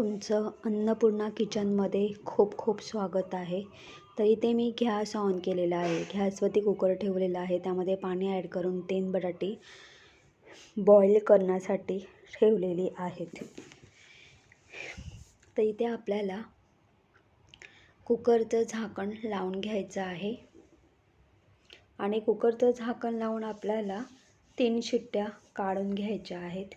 तुमचं अन्नपूर्णा किचनमध्ये खूप खूप स्वागत आहे. तर इथे मी गॅस ऑन केलेला आहे. गॅसवरती कुकर ठेवलेला आहे. त्यामध्ये पाणी ॲड करून तीन बटाटी बॉईल करण्यासाठी ठेवलेली आहेत. तर इथे आपल्याला कुकरचं झाकण लावून घ्यायचं आहे. आणि कुकरचं झाकण लावून आपल्याला तीन शिट्ट्या काढून घ्यायच्या आहेत.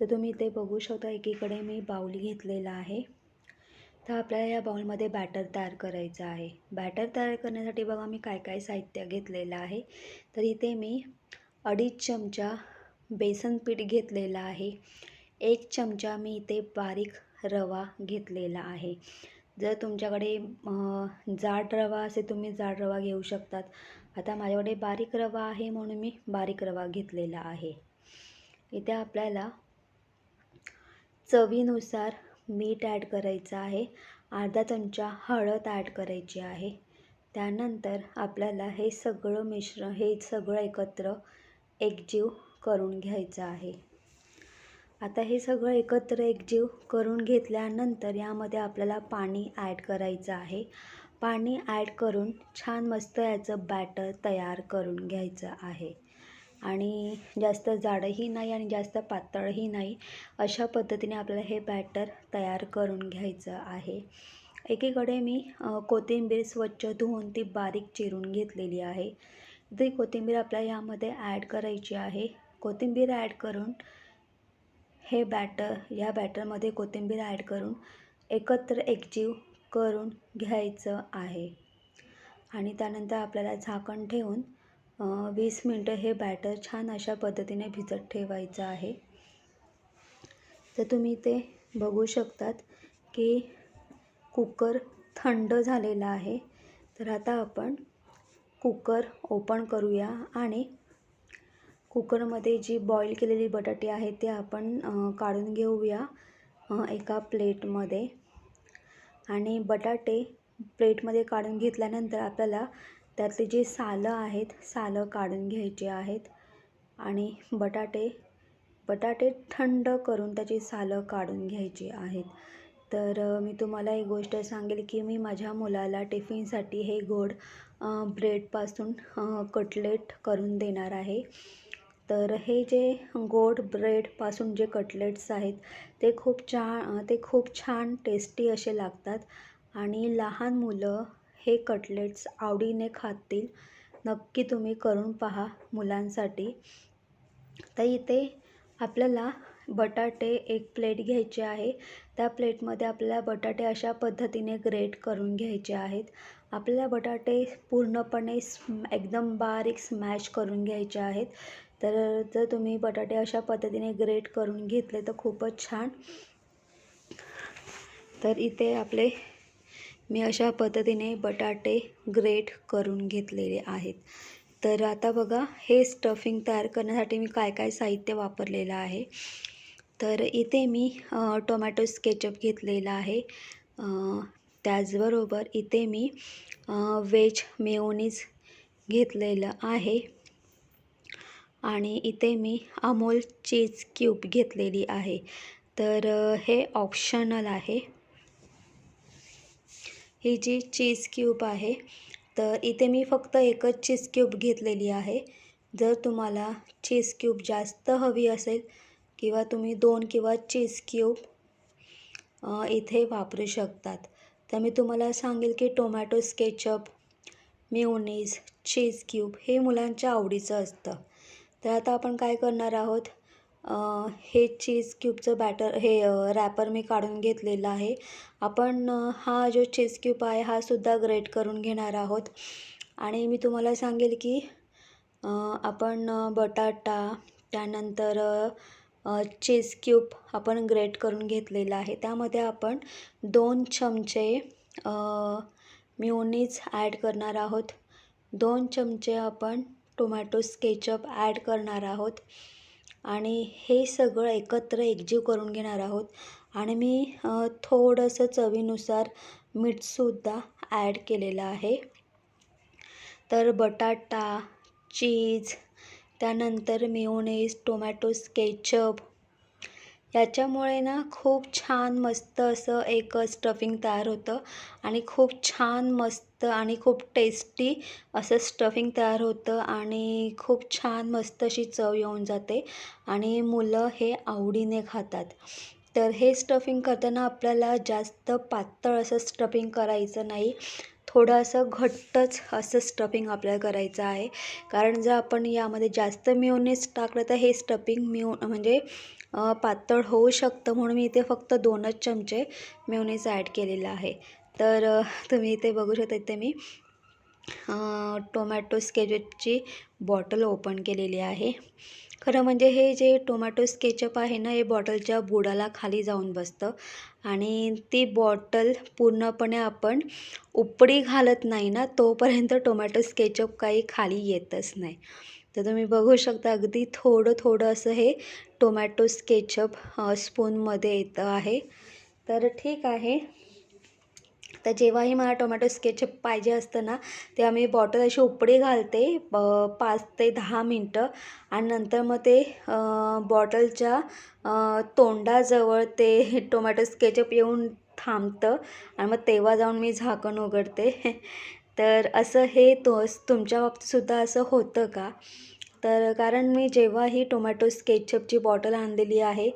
तर तुम्ही इथे बघू शकता एकीकडे मी बाऊल घेतलेला आहे. तर आपल्याला या बाऊलमध्ये बॅटर तयार करायचं आहे. बॅटर तयार करण्यासाठी बघा मी काय काय साहित्य घेतलेलं आहे. तर इथे मी अडीच चमचा बेसन पीठ घेतलेलं आहे. एक चमचा मी इथे बारीक रवा घेतलेला आहे. जर तुमच्याकडे जाड रवा असे तुम्ही जाड रवा घेऊ शकतात. आता माझ्याकडे बारीक रवा आहे म्हणून मी बारीक रवा घेतलेला आहे. इथे आपल्याला चवीनुसार मीठ ॲड करायचं आहे. अर्धा चमचा हळद ॲड करायची आहे. त्यानंतर आपल्याला हे सगळं मिश्रण हे सगळं एकत्र एकजीव करून घ्यायचं आहे. आता हे सगळं एकत्र एकजीव करून घेतल्यानंतर यामध्ये आपल्याला पाणी ॲड करायचं आहे. पाणी ॲड करून छान मस्त याचं बॅटर तयार करून घ्यायचं आहे. आणि जास्त जाडही नाही आणि जास्त पातळही नाही अशा पद्धतीने आपल्याला हे बॅटर तयार करून घ्यायचं आहे. एकीकडे मी कोथिंबीर स्वच्छ धुवून ती बारीक चिरून घेतलेली आहे. ती कोथिंबीर आपल्याला यामध्ये ॲड करायची आहे. कोथिंबीर ॲड करून हे बॅटर या बॅटरमध्ये कोथिंबीर ॲड करून एकत्र एकजीव करून घ्यायचं आहे. आणि त्यानंतर आपल्याला झाकण ठेवून वीस मिनटं हे बॅटर छान अशा पद्धतीने भिजत ठेवायचं आहे. तर तुम्ही ते बघू शकतात की कुकर थंड झालेला आहे. तर आता आपण कुकर ओपन करूया आणि कुकरमध्ये जी बॉईल केलेली बटाटे आहे ते आपण काढून घेऊया एका प्लेटमध्ये. आणि बटाटे प्लेटमध्ये काढून घेतल्यानंतर आपल्याला त्यातली जी सालं आहेत सालं काढून घ्यायची आहेत आणि बटाटे बटाटे थंड करून त्याची सालं काढून घ्यायची आहेत. तर मी तुम्हाला एक गोष्ट सांगेल की मी माझ्या मुलाला टिफिनसाठी हे गोड ब्रेडपासून कटलेट करून देणार आहे. तर हे जे गोड ब्रेडपासून जे कटलेट्स आहेत ते खूप छान ते खूप छान टेस्टी असे लागतात आणि लहान मुलं हे कटलेट्स आवडीने खातील. नक्की तुम्ही करून पहा मुलांसाठी. तर इथे आपल्याला बटाटे एक प्लेट घ्यायचे आहे. त्या प्लेटमध्ये आपल्याला बटाटे अशा पद्धतीने ग्रेट करून घ्यायचे आहेत. आपल्याला बटाटे पूर्णपणे स्म एकदम बारीक स्मॅश करून घ्यायचे आहेत. तर जर तुम्ही बटाटे अशा पद्धतीने ग्रेट करून घेतले तर खूपच छान. तर इथे आपले मी अशा पद्धतीने बटाटे ग्रेट करून घेतलेले आहेत. तर आता बघा हे स्टफिंग तयार करण्यासाठी मी काय काय साहित्य वापरलेलं आहे. तर इथे मी टोमॅटो स्केचअप घेतलेला आहे. त्याचबरोबर इथे मी वेज मेओनीज घेतलेलं आहे. आणि इथे मी अमोल चीज क्यूब घेतलेली आहे. तर हे ऑप्शनल आहे. ही जी चीज क्यूब आहे तर इथे मी फक्त एकच चीज क्यूब घेतलेली आहे. जर तुम्हाला चीज क्यूब जास्त हवी असेल किंवा तुम्ही दोन किंवा चीज क्यूब इथे वापरू शकतात. तर मी तुम्हाला सांगेल की tomato ketchup mayonnaise cheese cube हे मुलांच्या आवडीचं असतं. तर आता आपण काय करणार आहोत? हे चीज क्यूबचं बॅटर हे रॅपर मी काढून घेतलेलं आहे. आपण हा जो चीज क्यूब आहे हा सुद्धा ग्रेट करून घेणार आहोत. आणि मी तुम्हाला सांगेल की आपण बटाटा त्यानंतर चीज क्यूब आपण ग्रेट करून घेतलेला आहे. त्यामध्ये आपण दोन चमचे म्युनीज ॲड करणार आहोत. दोन चमचे आपण टोमॅटो स्केचअप ॲड करणार आहोत. आणि हे सगळं एकत्र एकजीव करून घेणार आहोत. आणि मी थोडंसं चवीनुसार मीठसुद्धा ॲड केलेलं आहे. तर बटाटा चीज त्यानंतर मिओनेज टोमॅटो स्केचअप याच्यामुळे ना खूप छान मस्त असं एक स्टफिंग तयार होतं. आणि खूप छान मस्त आणि खूप टेस्टी असं स्टफिंग तयार होतं. आणि खूप छान मस्त अशी चव येऊन जाते. आणि मुलं हे आवडीने खातात. तर हे स्टफिंग करताना आपल्याला जास्त पातळ असं स्टफिंग करायचं नाही. थोडं असं घट्टच असं स्टफिंग आपल्याला करायचं आहे. कारण जर आपण यामध्ये जास्त मिओनीज टाकलं तर हे स्टफिंग मिओ म्हणजे पातळ होऊ शकतं म्हणून मी इथे फक्त दोनच चमचे मिओनीज ॲड केलेलं आहे. तर तुम्ही इथे बघू शकता इथे मी टोमॅटो स्केचची बॉटल ओपन केलेली आहे. खरं म्हणजे हे जे टोमॅटो स्केचअप आहे ना हे बॉटलच्या बुडाला खाली जाऊन बसतं. आणि ती बॉटल पूर्णपणे आपण उपडी घालत नाही ना तोपर्यंत टोमॅटो स्केचअप काही खाली येतच नाही. तर तुम्ही बघू शकता अगदी थोडं थोडं असं हे टोमॅटो स्केचअप स्पूनमध्ये येतं आहे. तर ठीक आहे. तर जेव्हाही मला टोमॅटो स्केचअप पाहिजे असतं ना तेव्हा मी बॉटल अशी उपडी घालते पाच ते दहा मिनटं. आणि नंतर मग ते बॉटलच्या तोंडाजवळ ते टोमॅटो स्केचअप येऊन थांबतं. आणि मग तेव्हा जाऊन मी झाकण उघडते. तर असं हे तो तुमच्या बाबतीतसुद्धा असं होतं का? तर कारण मी जेव्हाही टोमॅटो स्केचअपची बॉटल आणलेली आहे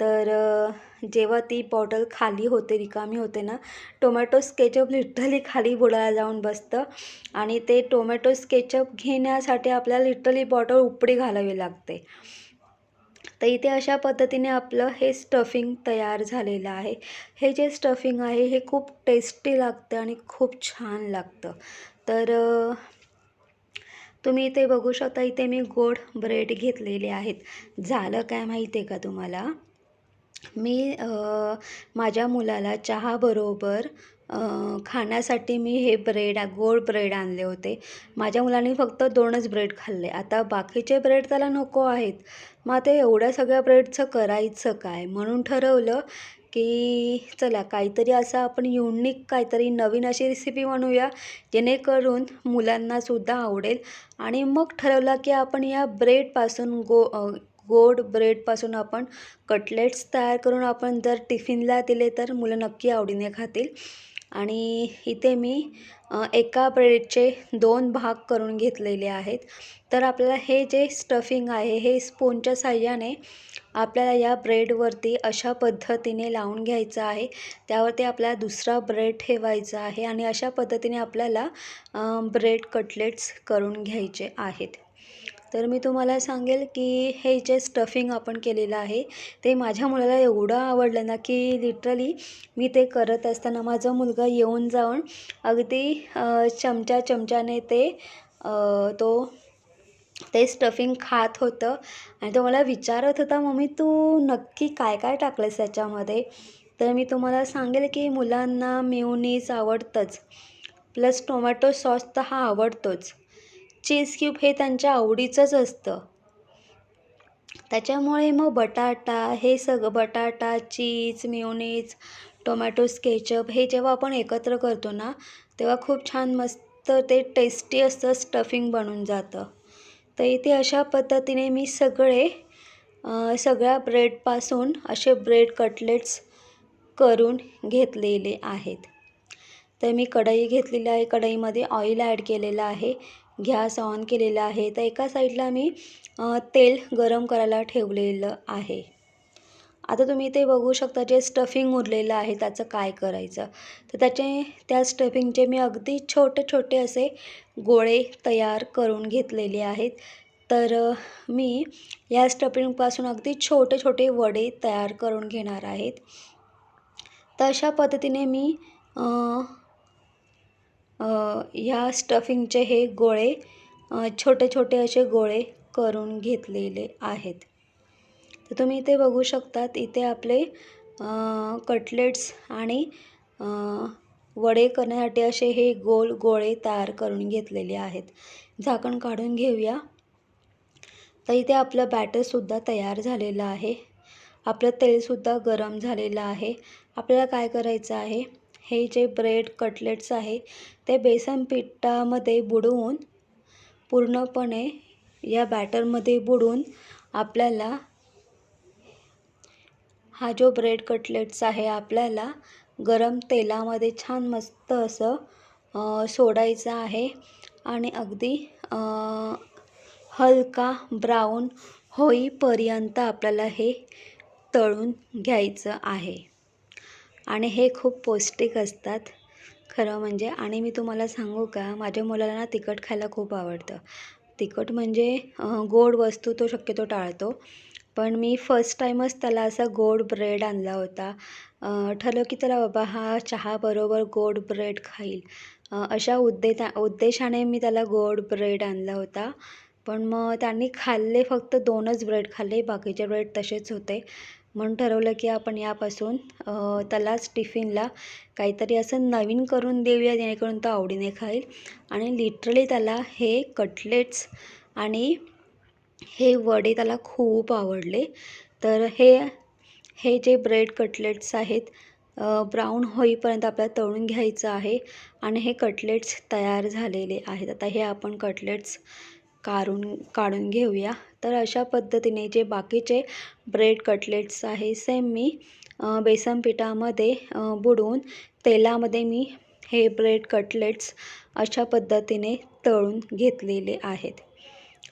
तर जेव्हा ती बॉटल खाली होते रिकामी होते ना टोमॅटो स्केचअप लिटरली खाली बुडायला जाऊन बसतं आणि ते टोमॅटो स्केचअप घेण्यासाठी आपल्याला लिटरली बॉटल उपडी घालावी लागते. तर इथे अशा पद्धतीने आपलं हे स्टफिंग तयार झालेलं आहे. हे जे स्टफिंग आहे हे खूप टेस्टी लागतं आणि खूप छान लागतं. तर तुम्ही इथे बघू शकता इथे मी गोड ब्रेड घेतलेले आहेत. झालं काय माहिती आहे का तुम्हाला? मी माझ्या मुलाला चहाबरोबर खाण्यासाठी मी हे ब्रेड गोड ब्रेड आणले होते. माझ्या मुलांनी फक्त दोनच ब्रेड खाल्ले. आता बाकीचे ब्रेड त्याला नको आहेत. मग आता एवढ्या सगळ्या ब्रेडचं करायचं काय? म्हणून ठरवलं की चला काहीतरी असं आपण युनिक काहीतरी नवीन अशी रेसिपी बनवूया जेणेकरून मुलांनासुद्धा आवडेल. आणि मग ठरवलं की आपण या ब्रेडपासून गो गोड ब्रेडपासून आपण कटलेट्स तयार करून आपण जर टिफिनला दिले तर मुलं नक्की आवडीने खातील. आणि इथे मी एका ब्रेडचे दोन भाग करून घेतलेले आहेत. तर आपल्याला हे जे स्टफिंग आहे हे स्पूनच्या साह्याने आपल्याला या ब्रेडवरती अशा पद्धतीने लावून घ्यायचं आहे. त्यावरती आपल्याला दुसरा ब्रेड ठेवायचा आहे आणि अशा पद्धतीने आपल्याला ब्रेड कटलेट्स करून घ्यायचे आहेत. तर मी तुम्हाला सांगेल की हे जे स्टफिंग आपण केलेलं आहे ते माझ्या मुलाला एवढं आवडलं ना की लिटरली मी ते करत असताना माझा मुलगा येऊन जाऊन अगदी चमचा चमच्याने ते तो ते स्टफिंग खात होतं. आणि तो मला विचारत होता मम्मी तू नक्की काय काय टाकलंस त्याच्यामध्ये? तर मी तुम्हाला सांगेल की मुलांना मेयोनीज आवडतंच. प्लस टोमॅटो सॉस तर हा आवडतोच. चीज क्यूब हे त्यांच्या आवडीचंच असतं. त्याच्यामुळे मग बटाटा हे सगळं बटाटा चीज मेयोनीज टोमॅटो स्केचअप हे जेव्हा आपण एकत्र करतो ना तेव्हा खूप छान मस्त ते टेस्टी असतं स्टफिंग बनून जातं. तर इथे अशा पद्धतीने मी सगळे सगळ्या ब्रेडपासून असे ब्रेड कटलेट्स करून घेतलेले आहेत. तर मी कढई घेतलेली आहे कढईमध्ये ऑइल ॲड केलेलं आहे. गॅस ऑन केलेला आहे. तर एका साईडला मी तेल गरम करायला ठेवलेलं आहे. आता तुम्ही ते बघू शकता जे स्टफिंग उरलेलं आहे त्याचं काय करायचं? तर त्याचे त्या स्टफिंगचे मी अगदी छोटे छोटे असे गोळे तयार करून घेतलेले आहेत. तर मी या स्टफिंगपासून अगदी छोटे छोटे वडे तयार करून घेणार आहेत. तर अशा पद्धतीने मी ह्या स्टफिंगचे हे गोळे छोटे छोटे असे गोळे करून घेतलेले आहेत. तर तुम्ही इथे बघू शकतात इथे आपले कटलेट्स आणि वडे करण्यासाठी असे हे गोल गोळे तयार करून घेतलेले आहेत. झाकण काढून घेऊया. तर इथे आपलं बॅटरसुद्धा तयार झालेलं आहे. आपलं तेलसुद्धा गरम झालेलं आहे. आपल्याला काय करायचं आहे? हे जे ब्रेड कटलेट्स आहे ते बेसन पिठामध्ये बुडवून पूर्णपणे या बॅटरमध्ये बुडवून आपल्याला हा जो ब्रेड कटलेट्स आहे आपल्याला गरम तेलामध्ये छान मस्त असं सोडायचं आहे आणि अगदी हलका ब्राऊन होईपर्यंत आपल्याला हे तळून घ्यायचं आहे. आणि हे खूप पौष्टिक असतात. खरं म्हणजे आणि मी तुम्हाला सांगू का माझ्या मुलाला ना तिखट खायला खूप आवडतं. तिखट म्हणजे गोड वस्तू तो शक्यतो टाळतो. पण मी फर्स्ट टाईमच त्याला असा गोड ब्रेड आणला होता. ठरलं की त्याला बाबा हा चहाबरोबर गोड ब्रेड खाईल. अशा उद्देता उद्देशाने मी त्याला गोड ब्रेड आणला होता. पण मग त्यांनी खाल्ले फक्त दोनच ब्रेड खाल्ले बाकीचे ब्रेड तसेच होते. म्हणून ठरवलं की आपण यापासून त्यालाच टिफिनला काहीतरी असं नवीन करून देऊया जेणेकरून तो आवडीने खाईल. आणि लिटरली त्याला हे कटलेट्स आणि हे वडे त्याला खूप आवडले. तर हे हे जे ब्रेड कटलेट्स आहेत ब्राऊन होईपर्यंत आपल्याला तळून घ्यायचं आहे. आणि हे कटलेट्स तयार झालेले आहेत. आता हे आपण कटलेट्स काढून काढून घेऊया. तर अशा पद्धतीने जे बाकीचे ब्रेड कटलेट्स आहे सेम मी बेसन पिठामध्ये बुडवून तेलामध्ये मी हे ब्रेड कटलेट्स अशा पद्धतीने तळून घेतलेले आहेत.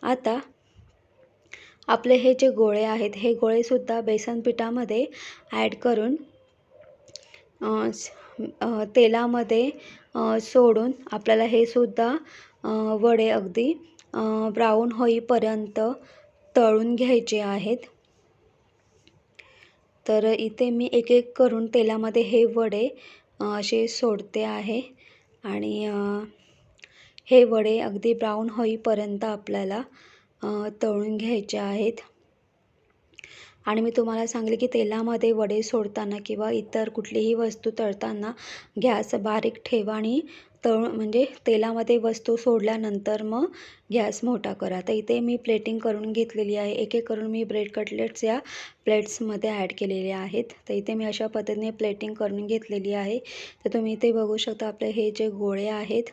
आता आपले हे जे गोळे आहेत हे गोळेसुद्धा बेसन पिठामध्ये ॲड करून तेलामध्ये सोडून आपल्याला हे सुद्धा वडे अगदी ब्राऊन होईपर्यंत तळून घ्यायचे आहेत. तर इथे मी एक एक करून तेलामध्ये हे वडे असे सोडते आहे. आणि हे वडे अगदी ब्राऊन होईपर्यंत आपल्याला तळून घ्यायचे आहेत. आणि मी तुम्हाला सांगले की तेलामध्ये वडे सोडताना किंवा इतर कुठलीही वस्तू तळताना गॅस बारीक ठेवा आणि तळ म्हणजे तेलामध्ये वस्तू सोडल्यानंतर मग गॅस मोठा करा. तर इथे मी प्लेटिंग करून घेतलेली आहे. एक एक करून मी ब्रेड कटलेट्स या प्लेट्समध्ये ॲड केलेले आहेत. तर इथे मी अशा पद्धतीने प्लेटिंग करून घेतलेली आहे. तर तुम्ही इथे बघू शकता आपले हे जे गोळे आहेत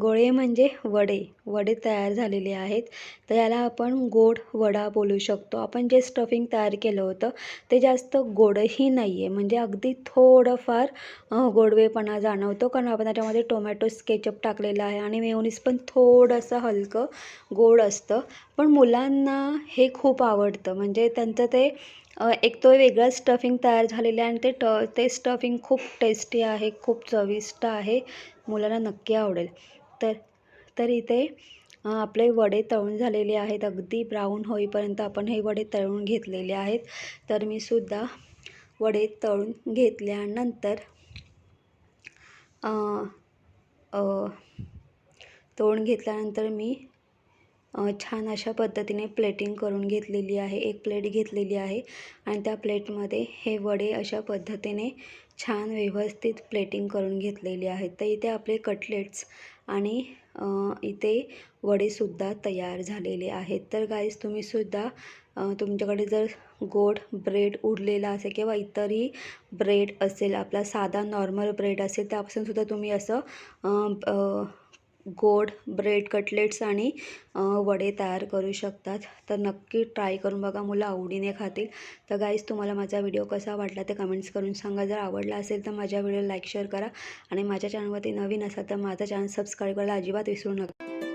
गोळे म्हणजे वडे. वडे तयार झालेले आहेत. तर याला आपण गोड वडा बोलू शकतो. आपण जे स्टफिंग तयार केलं होतं ते जास्त गोडही नाही आहे म्हणजे अगदी थोडंफार गोडवेपणा जाणवतो. कारण आपण त्याच्यामध्ये टोमॅटो केचप टाकलेला आहे आणि मेयोनीज पण थोडंसं हलकं गोड असतं. पण मुलांना हे खूप आवडतं. म्हणजे त्यांचं ते एक तो वेगळा स्टफिंग तयार झालेलं आहे आणि ते ट ते स्टफिंग खूप टेस्टी आहे खूप चविष्ट आहे मुलांना नक्की आवडेल. तर तर इथे आपले वडे तळून झालेले आहेत अगदी ब्राऊन होईपर्यंत आपण हे वडे तळून घेतलेले आहेत. तर मी सुद्धा वडे तळून घेतल्यानंतर तळून घेतल्यानंतर मी छान अशा पद्धतीने प्लेटिंग करून घेतलेली आहे. एक प्लेट घेतलेली आहे आणि त्या प्लेटमध्ये हे वडे अशा पद्धतीने छान व्यवस्थित प्लेटिंग करून घेतलेली आहेत. तर इथे आपले कटलेट्स आणि इथे वडेसुद्धा तयार झालेले आहेत. तर गाईज तुम्हीसुद्धा तुमच्याकडे जर गोड ब्रेड उरलेला असेल किंवा इतरही ब्रेड असेल आपला साधा नॉर्मल ब्रेड असेल त्यापासूनसुद्धा तुम्ही असं गोड ब्रेड कटलेट्स आणि वडे तयार करू शकतात. तर नक्की ट्राय करून बघा. मुलं आवडीने खातील. तर गाईज तुम्हाला माझा व्हिडिओ कसा वाटला ते कमेंट्स करून सांगा. जर आवडला असेल तर माझ्या व्हिडिओला लाईक शेअर करा. आणि माझ्या चॅनलवरती नवीन असाल तर माझा चॅनल सबस्क्राईब करायला अजिबात विसरू नका.